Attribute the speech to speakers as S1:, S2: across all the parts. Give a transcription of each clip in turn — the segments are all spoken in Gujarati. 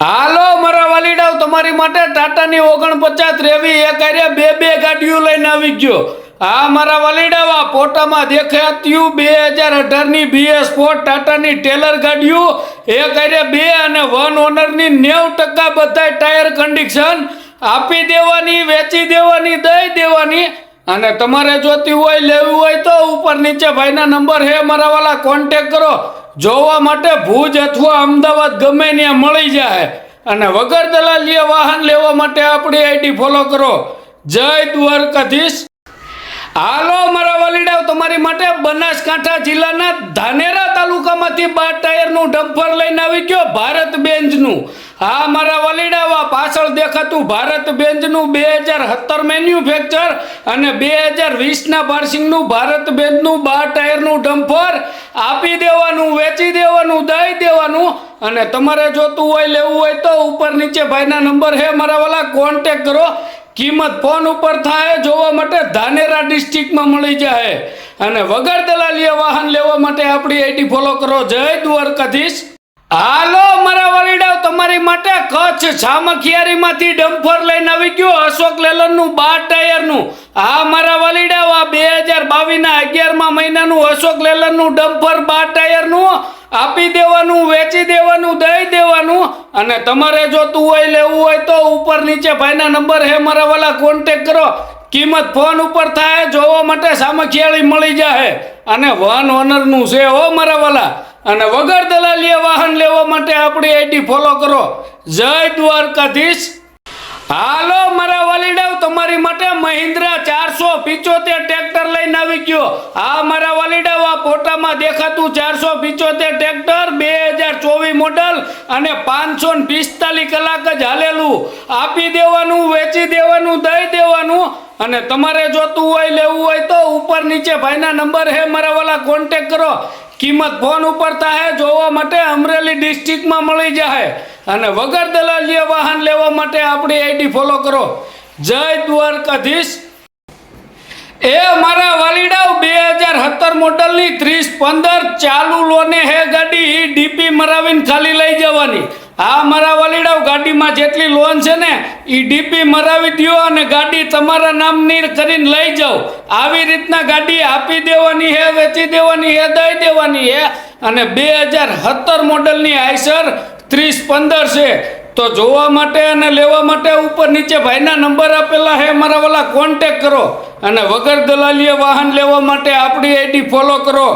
S1: હાલો, મારા વાલીડાવ તમારી માટે ટાટાની ઓગણપચાસ રેવી એક આર્યા બે બે ગાડીઓ લઈને આવી ગયો. આ મારા વાલીડાઓ, આ ફોટામાં દેખાત્યું બે હજાર અઢારની બીએસ ફોર ટાટાની ટેલર ગાડીઓ, એક આર્યા બે અને વન ઓનરની નેવ ટકા બધા ટાયર કન્ડિશન આપી દેવાની, વેચી દેવાની, દઈ દેવાની. અને તમારે જોતી હોય, લેવી હોય તો ઉપર નીચે ભાઈના નંબર હે, મારા વાલા, કોન્ટેક કરો. જોવા માટે ભુજ અથવા અમદાવાદ ગમે ત્યાં મળી જાય. અને વગર દલાલીએ વાહન લેવા માટે આપણી આઈડી ફોલો કરો. જય દ્વારકાધીશ. હાલો, મારા વાલીડાઓ તમારી માટે બનાસકાંઠા જિલ્લાના ધાનેરા તાલુકામાંથી બાર ટાયરનું ડબ્બર લઈને આવી ગયો ભારત બેન્જનું હા, મારા વલીડાવા પાછળ દેખાતું ભારત બેન્જનું બે હજાર સત્તર મેન્યુફેક્ચર અને બે હજાર વીસના પાર્સિંગનું ભારત બેન્જનું બાર ટાયરનું ડમ્પર આપી દેવાનું, વેચી દેવાનું, દઈ દેવાનું અને તમારે જોતું હોય, લેવું હોય તો ઉપર નીચે ભાઈના નંબર હે, મારા વાલા કોન્ટેક કરો. કિંમત ફોન ઉપર થાય, જોવા માટે ધાનેરા ડિસ્ટ્રિક્ટમાં મળી જાય. અને વગર દલાલીએ વાહન લેવા માટે આપણી આઈડી ફોલો કરો. જય દ્વારકાધીશ. હાલો, મારા વડીડાઓ તમારી માટે કચ્છ સામખિયારીમાંથી ડમ્ફર લઈને આવી ગયો અશોક લેલનનું બાર ટાયરનું. આ મારા વલીડાઓ આ બે હજાર બાવીસના અગિયારમાં મહિનાનું અશોક લેલનનું ડમ્ફર બાર ટાયરનું આપી દેવાનું, વેચી દેવાનું, દઈ દેવાનું. અને તમારે જોતું હોય, લેવું હોય તો નીચે ભાઈના નંબર હે, મારા વાલા કોન્ટેક કરો. કિંમત ફોન ઉપર થાય, જોવા માટે સામખિયાળી મળી જાય અને વન ઓનરનું છે હો, મારા વાલા. અને વગર દલાલીએ વાહન લેવા માટે આપણી આઈડી ફોલો કરો. જય દ્વારકાધીશ. હાલો, મારા વાલીડાવ, તમારી માટે મહિન્દ્રા ચારસો પિચોતેર ટ્રેક્ટર લઈને આવી ગયો. આ મારા વાલીડાવ, આ ફોટામાં દેખાતું ચારસો પિચોતેર ટ્રેક્ટર મોડલ અને પાંચસો પિસ્તાલીસ કલાક જ હાલેલું. આપી દેવાનું, વેચી દેવાનું, દઈ દેવાનું અને તમારે જોતું હોય, લેવું હોય તો ઉપર નીચે ભાઈના નંબર હે, મારા વાલા કોન્ટેક કરો. કિંમત ફોન ઉપર થાય, જોવા માટે અમરેલી ડિસ્ટ્રિક્ટમાં મળી જાય. અને વગર દલાલીએ વાહન લેવા માટે આપણી આઈડી ફોલો કરો. જય દ્વારકાધીશ. એ મારા વાલીડાઓ બે હજાર સત્તર મોડલની ત્રીસ પંદર ચાલુ લોને હે ગાડી ડીપી મરાવીને ખાલી લઈ જવાની. આ મારા વાલીડાઓ ગાડીમાં જેટલી લોન છે ને એ ડીપી મરાવી દ્યો અને ગાડી તમારા નામની કરીને લઈ જાઓ. આવી રીતના ગાડી આપી દેવાની હે, વેચી દેવાની હે, દઈ દેવાની હે. અને બે હજાર સત્તર મોડલની આઈસર ત્રીસ પંદર છે. તો જોવા માટે અને લેવા માટે ઉપર નીચે ભાઈના નંબર આપેલા હે, મારા વાલા કોન્ટેક કરો. અને વગર દલાલીએ વાહન લેવા માટે આપણી આઈડી ફોલો કરો.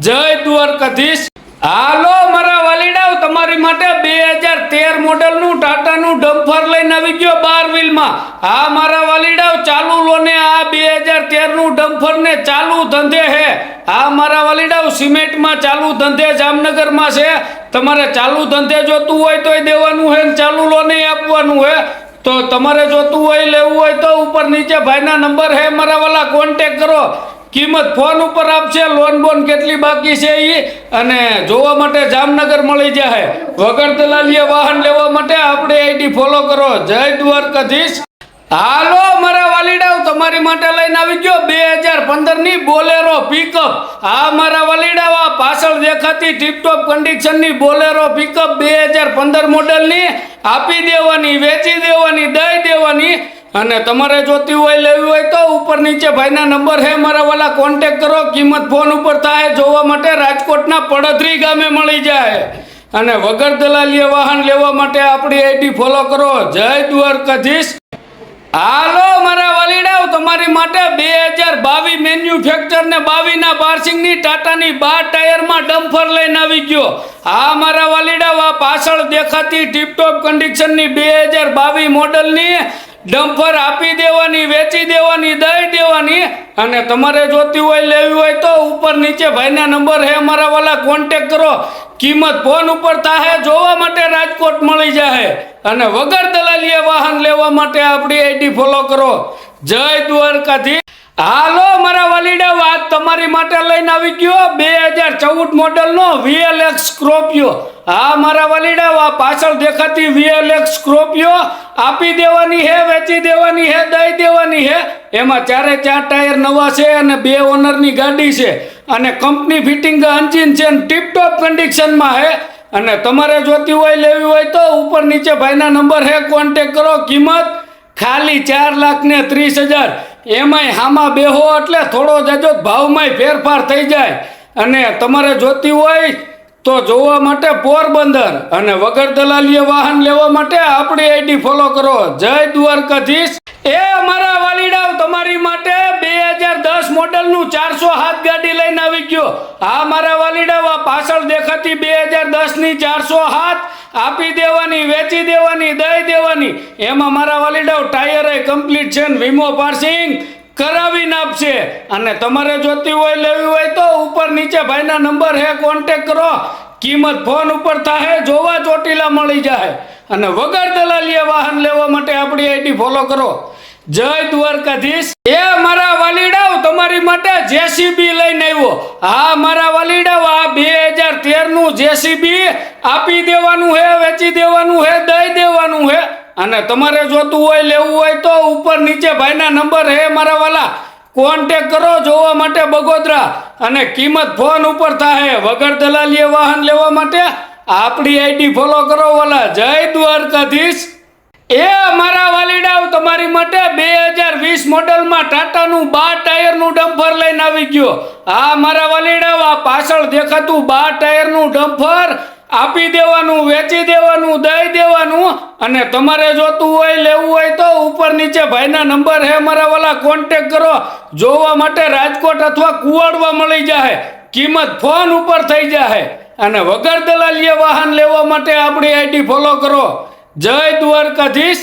S1: જય દ્વારકાધીશ. હાલો, મારા વાલીડાઓ, તમારી માટે બે હજાર તેર મોડલનું ટાટાનું ડમ્ફર લઈને આવી ગયો બાર વ્હીલમાં. આ મારા વાલીડાઓ, ચાલુ લોને આ બે હજાર તેરનું ડમ્ફર ને ચાલુ ધંધે હે. આ મારા વાલીડાઓ, સિમેન્ટમાં ચાલુ ધંધે, જામનગરમાં છે. તમારે ચાલુ ધંધે જોતું હોય તોય દેવાનું હે ચાલુ લોને આપવાનું હે. તો તમારે જોતું હોય લેવું હોય તો ઉપર નીચે ભાઈના નંબર હે, મારા વાલા કોન્ટેક કરો. કિંમત ફોન ઉપર આપશે લોન બોન કેટલી બાકી છે એ અને જોવા માટે જામનગર મળી જાય. વગર દલાલીએ વાહન લેવા માટે આપણે આઈડી ફોલો કરો. જય દ્વારકાધીશ. હાલો, મારા વાલીડાઓ, તમારી માટે લઈને આવી ગયો બે હજાર પંદરની બોલેરો પિકઅપ આ મારા વાલીડાઓ, આ પાછળ દેખાતી ટીપટોપ કન્ડિશનની બોલેરો પિકઅપ બે હજાર પંદર મોડલની આપી દેવાની, વેચી દેવાની, દઈ દેવાની. અને તમારે જોતી હોય, લેવી હોય તો ઉપર નીચે ભાઈના નંબર હે મારા વાલા કોન્ટેક કરો. કિંમત ફોન ઉપર થાય, જોવા માટે રાજકોટના પડધરી ગામે મળી જાય. અને વગર દલાલીએ વાહન લેવા માટે આપણી આઈડી ફોલો કરો. જય દ્વારકાધીશ. હાલો, મારા વાલીડાઓ, તમારી માટે બે હજાર બાવીસ મેન્યુફેક્ચર ને બાવીસના પાર્સિંગની ટાટાની બાર ટાયરમાં ડમ્ફર લઈને આવી ગયો. આ મારા વાલીડાઓ, આ પાછળ દેખાતી ટીપટોપ કન્ડિશનની બે હજાર બાવીસ મોડલની ડમ્ફર આપી દેવાની, વેચી દેવાની, દઈ દેવાની અને તમારે જોતી હોય, લેવી હોય તો ઉપર નીચે ભાઈના નંબર હે, મારા વાલા, કોન્ટેક કરો. કિંમત ફોન ઉપર થાય જોવા માટે રાજકોટ મળી જાય અને વગર દલાલીએ વાહન લેવા માટે આપણી આઈડી ફોલો કરો. જય દ્વારકાથી હાલો, મારા વાલીડા, વાત તમારી માટે લઈને આવી ગયો. બે હજાર ચૌદ મોડલનો વીએલએક્સ સ્કોર્પિયો. હા, મારા વાલીડા, આ પાછળ દેખાતી વીએલએક્સ સ્કોર્પિયો આપી દેવાની હે, વેચી દેવાની હે, દઈ દેવાની હે. એમાં ચારે ચાર ટાયર નવા છે અને બે ઓનરની ગાડી છે. અને કંપની ફિટિંગ એન્જિન છે ટીપટોપ કન્ડિશનમાં હે. અને તમારે જોતી હોય, લેવી હોય તો ઉપર નીચે ભાઈના નંબર હે કોન્ટેક કરો. કિંમત ખાલી ચાર લાખ ને ત્રીસ હજાર. એમાંય હામાં બેહો એટલે થોડો જજો ભાવમાંય ફેરફાર થઈ જાય. અને તમારે જોતી હોય તો જોવા માટે પોરબંદર. અને વગર દલાલીએ વાહન લેવા માટે આપણી આઈડી ફોલો કરો. જય દ્વારકાધીશ. એ અમારા વાલીડાઓ, તમારી માટે બે હજાર દસ મોડલનું ચારસો હાથ ગાડી લઈને આવી ગયો. આ મારા વાલીડા પાછળ દેખાતી બે હજાર દસની ચારસો હાથ આપી દેવાની, વેચી દેવાની, દઈ દેવાની. એમાં મારા વાલીડાઓ ટાયર કમ્પ્લીટ છે વીમો પાર્સિંગ કરાવીને આપશે. અને તમારે જોતી હોય, લેવી હોય તો ઉપર નીચે ભાઈના નંબર હે કોન્ટેક કરો. કિંમત ફોન ઉપર થાય જોવા ચોટીલા મળી જાય અને વગર દલાલીએ વાહન લેવા માટે આપણી આઈડી ફોલો કરો. જય દ્વારકાધીશ. એ મારા વાલીડાઓ, તમારી માટે જેસીબી લઈને આવ્યો. હા મારા વાલીડાઓ, આ બે હજાર તેરનું જેસીબી આપી દેવાનું હે, વેચી દેવાનું હે, દઈ દેવાનું હે. અને તમારે જોતું હોય, લેવું હોય તો ઉપર નીચે ભાઈના નંબર હે મારા વાલા. કોન્ટેક કરો જોવા માટે બગોદરા. અને કિંમત ફોન ઉપર થાય વગર દલાલીએ વાહન લેવા માટે આપણી આઈડી ફોલો કરો વાલા. જય દ્વારકાધીશ. એ મારા વાલીડાઓ તમારી માટે બે હજાર વીસ મોડલમાં ટાટાનું બાર ટાયરનું ડમ્ફર લઈને આવી ગયો. આ મારા વાલીડાઓ આ પાછળ દેખાતું બાર ટાયરનું ડમ્ફર આપી દેવાનું, વેચી દેવાનું, દઈ દેવાનું અને તમારે જોતું હોય, લેવું હોય તો ઉપર નીચે ભાઈના નંબર હે, મારા વાલા કોન્ટેક કરો. જોવા માટે રાજકોટ અથવા કુવાડવા મળી જાય કિંમત ફોન ઉપર થઈ જાય અને વગર દલાલીએ વાહન લેવા માટે આપણી આઈડી ફોલો કરો. જય દ્વારકાધીશ.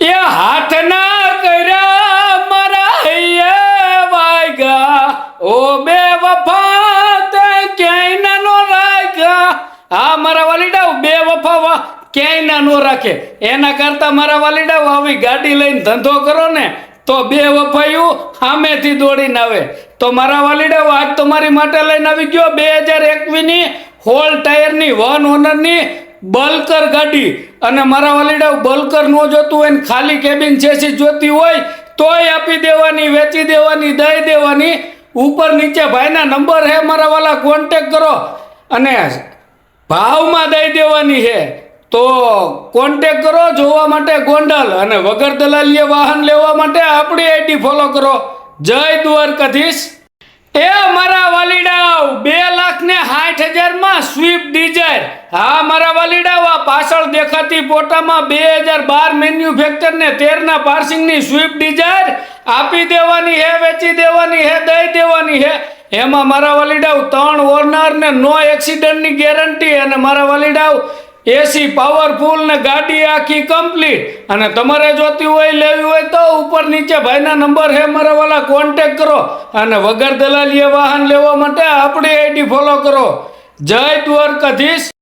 S1: એ હાથના કર્યા મારા હૈયે વાગ્યા ઓ બે વફા તે ક્યાંય નો રાખ્યા હા, મારા વાલીડા બે વફા વા ક્યાંય ના નો રાખે. એના કરતા મારા વાલીડા આવી ગાડી લઈને ધંધો કરો ને, તો બે વફાયું સામેથી દોડીને આવે. તો મારા વાલીડા આજ તમારી માટે લઈને આવી ગયો બે હજાર એકવીસની હોલ ટાયરની, વન ઓનરની બલકર ગાડી અને મારા વાલીડા બલકર ન જોતું હોય ને ખાલી કેબિન ચેસી જોતી હોય, તોય આપી દેવાની, વેચી દેવાની, દઈ દેવાની. ઉપર નીચે ભાઈના નંબર હે, મારા વાલા કોન્ટેક કરો. અને ભાવમાં દઈ દેવાની છે તો કોન્ટેક કરો, જોવા માટે ગોંડલ. અને વગર દલાલીએ વાહન લેવા માટે આપણી આઈડી ફોલો કરો. જય દ્વારકાધીશ. એ મારા વાલીડાઓ, બે લાખ ને સાઠ હજારમાં સ્વીપ ડિઝાયર હા, મારા વાલીડાઓ, આ પાછળ દેખાતી ફોટામાં બે હજાર બાર મેન્યુફેક્ચર ને તેર ના પાર્સિંગની સ્વિફ્ટ ડિઝાયર આપી દેવાની હે, વેચી દેવાની હે, દઈ દેવાની હે. એમાં મારા વાલીડાઓ ત્રણ ઓનર ને નો એક્સિડન્ટની ગેરંટી અને મારા વાલીડાઓ એસી પાવરફુલ ને ગાડી આખી કમ્પ્લીટ અને તમારે જોતી હોય, લેવી હોય તો ઉપર નીચે ભાઈના નંબર હે મારા વાલા કોન્ટેક કરો. અને વગર દલાલીએ વાહન લેવા માટે આપણી આઈડી ફોલો કરો. જય દ્વારકાધીશ.